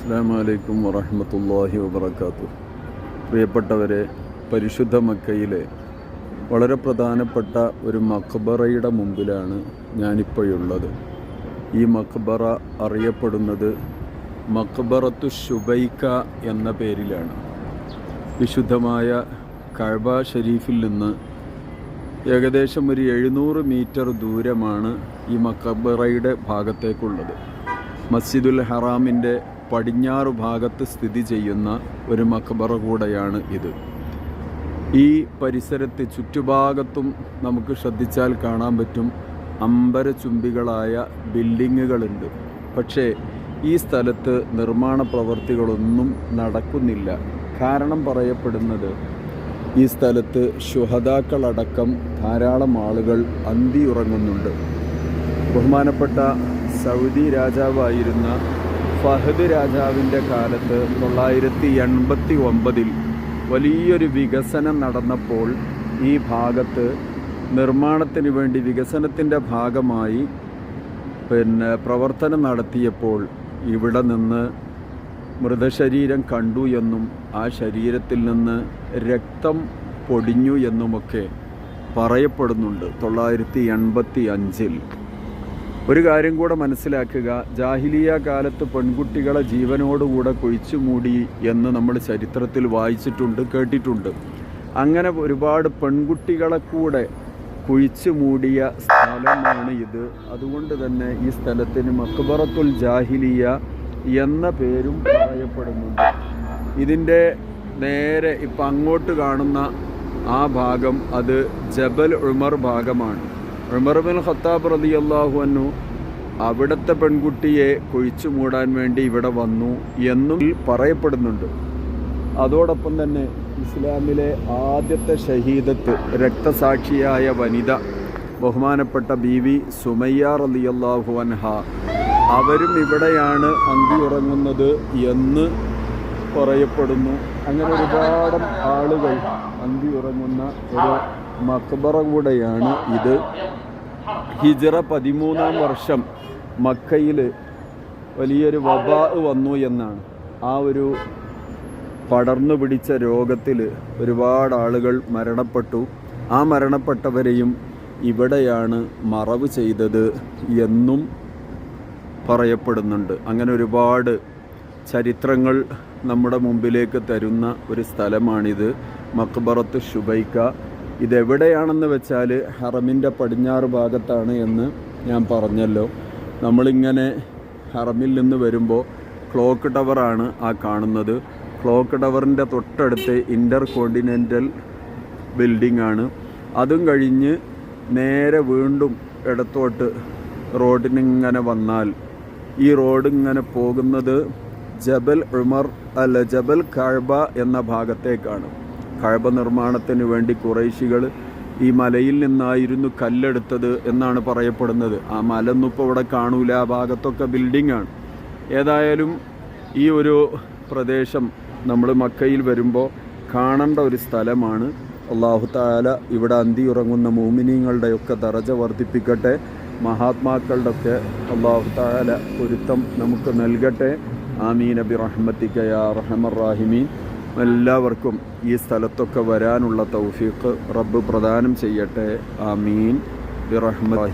അസ്സാം വലൈക്കും വറഹമത്തല്ലാഹി വബർക്കാത്തു പ്രിയപ്പെട്ടവരെ പരിശുദ്ധ മക്കയിലെ വളരെ പ്രധാനപ്പെട്ട ഒരു മക്ബറയുടെ മുമ്പിലാണ് ഞാനിപ്പോഴുള്ളത് ഈ മക്ബറ അറിയപ്പെടുന്നത് മക്ബറത്തു ഷുബൈക്ക എന്ന പേരിലാണ്. വിശുദ്ധമായ കഴബ ഷരീഫിൽ നിന്ന് ഏകദേശം ഒരു എഴുന്നൂറ് മീറ്റർ ദൂരമാണ് ഈ മക്കബറയുടെ ഭാഗത്തേക്കുള്ളത്. മസ്ജിദുൽ ഹറാമിന്റെ പടിഞ്ഞാറ് ഭാഗത്ത് സ്ഥിതി ചെയ്യുന്ന ഒരു മക്ബറ കൂടെയാണ് ഇത്. ഈ പരിസരത്തെ ചുറ്റുഭാഗത്തും നമുക്ക് ശ്രദ്ധിച്ചാൽ കാണാൻ പറ്റും അമ്പരചുംബികളായ ബിൽഡിങ്ങുകളുണ്ട്. പക്ഷേ ഈ സ്ഥലത്ത് നിർമ്മാണ പ്രവർത്തികളൊന്നും നടക്കുന്നില്ല. കാരണം പറയപ്പെടുന്നത് ഈ സ്ഥലത്ത് ശുഹതാക്കളടക്കം ധാരാളം ആളുകൾ അന്തിയുറങ്ങുന്നുണ്ട്. ബഹുമാനപ്പെട്ട സൗദി രാജാവായിരുന്ന ഫഹദ് രാജാവിന്റെ കാലത്ത് തൊള്ളായിരത്തി എൺപത്തി ഒമ്പതിൽ വലിയൊരു വികസനം നടന്നപ്പോൾ ഈ ഭാഗത്ത് നിർമ്മാണത്തിന് വേണ്ടി വികസനത്തിന്റെ ഭാഗമായി പിന്നെ പ്രവർത്തനം നടത്തിയപ്പോൾ ഇവിടെ നിന്ന് മൃതശരീരം കണ്ടു എന്നും ആ ശരീരത്തിൽ നിന്ന് രക്തം പൊടിഞ്ഞു എന്നുമൊക്കെ പറയപ്പെടുന്നുണ്ട് തൊള്ളായിരത്തി എൺപത്തി അഞ്ചിൽ ഒരു കാര്യം കൂടെ മനസ്സിലാക്കുക. ജാഹിലിയ കാലത്ത് പെൺകുട്ടികളെ ജീവനോടുകൂടെ കുഴിച്ചു മൂടി എന്ന് നമ്മൾ ചരിത്രത്തിൽ വായിച്ചിട്ടുണ്ട് കേട്ടിട്ടുണ്ട്. അങ്ങനെ ഒരുപാട് പെൺകുട്ടികളെ കൂടെ കുഴിച്ചു മൂടിയ സ്ഥലമാണ് ഇത്. അതുകൊണ്ട് തന്നെ ഈ സ്ഥലത്തിന് മക്ബറത്തുൽ ജാഹിലിയ എന്ന പേരും പറയപ്പെടുന്നുണ്ട്. ഇതിന്റെ നേരെ ഇപ്പം അങ്ങോട്ട് കാണുന്ന ആ ഭാഗം അത് ജബൽ ഉമർ ഭാഗമാണ്. ഉമർ ബിൻ ഖത്താബ് റതി അള്ളാഹു അവിടുത്തെ പെൺകുട്ടിയെ കുഴിച്ചു മൂടാൻ വേണ്ടി ഇവിടെ വന്നു എന്നും പറയപ്പെടുന്നുണ്ട്. അതോടൊപ്പം തന്നെ ഇസ്ലാമിലെ ആദ്യത്തെ ഷഹീദത്ത് രക്തസാക്ഷിയായ വനിത ബഹുമാനപ്പെട്ട ബി വി സുമയ്യ റലി അള്ളാഹു അൻഹ അവരും ഇവിടെയാണ് ഉറങ്ങുന്നത് എന്ന് പറയപ്പെടുന്നു. അങ്ങനെ ഒരുപാട് ആളുകൾ ഉറങ്ങുന്ന ഒരു മക്ബറ കൂടെയാണ് ഇത്. ഹിജറ പതിമൂന്നാം വർഷം മക്കയിൽ വലിയൊരു വബാ വന്നു എന്നാണ്. ആ ഒരു പടർന്നു പിടിച്ച രോഗത്തിൽ ഒരുപാട് ആളുകൾ മരണപ്പെട്ടു. ആ മരണപ്പെട്ടവരെയും ഇവിടെയാണ് മറവ് ചെയ്തത് എന്നും പറയപ്പെടുന്നുണ്ട്. അങ്ങനെ ഒരുപാട് ചരിത്രങ്ങൾ നമ്മുടെ മുമ്പിലേക്ക് തരുന്ന ഒരു സ്ഥലമാണിത്. മക്ബറത്ത് ഷുബൈക്ക ഇതെവിടെയാണെന്ന് വെച്ചാൽ ഹറമിന്റെ പടിഞ്ഞാറ് ഭാഗത്താണ് എന്ന് ഞാൻ പറഞ്ഞല്ലോ. നമ്മളിങ്ങനെ ഹറമിൽ നിന്ന് വരുമ്പോൾ ക്ലോക്ക് ടവറാണ് ആ കാണുന്നത്. ക്ലോക്ക് ടവറിന്റെ തൊട്ടടുത്ത് ഇന്റർ കോണ്ടിനെന്റൽ ബിൽഡിംഗ് ആണ് അതും കഴിഞ്ഞ് നേരെ വീണ്ടും ഇടത്തോട്ട് റോഡിനിങ്ങനെ വന്നാൽ ഈ റോഡ് ഇങ്ങനെ പോകുന്നത് ജബൽ ഉമർ അല്ല ജബൽ കഴബ എന്ന ഭാഗത്തേക്കാണ്. കഴബ നിർമ്മാണത്തിന് വേണ്ടി കുറേശികൾ ഈ മലയിൽ നിന്നായിരുന്നു കല്ലെടുത്തത് എന്നാണ് പറയപ്പെടുന്നത്. ആ മലൊന്നും ഇപ്പോൾ ഇവിടെ കാണൂല. ആ ഭാഗത്തൊക്കെ ബിൽഡിങ്ങാണ് ഏതായാലും ഈ ഒരു പ്രദേശം നമ്മൾ മക്കയിൽ വരുമ്പോൾ കാണേണ്ട ഒരു സ്ഥലമാണ്. അള്ളാഹു താല ഇവിടെ അന്തി ഉറങ്ങുന്ന മോമിനിയങ്ങളുടെയൊക്കെ ദറജ വർദ്ധിപ്പിക്കട്ടെ. മഹാത്മാക്കളുടെ ഒക്കെ അള്ളാഹു താല പൊരുത്തം നമുക്ക് നൽകട്ടെ. ആമീൻ. അബി റഹ്മത്തിക്കയാ റഹമർ റാഹിമീൻ. എല്ലാവർക്കും ഈ സ്ഥലത്തൊക്കെ വരാനുള്ള തൗഫീഖ് റബ്ബ് പ്രദാനം ചെയ്യട്ടെ. ആമീൻ. മീൻ റഹ്മ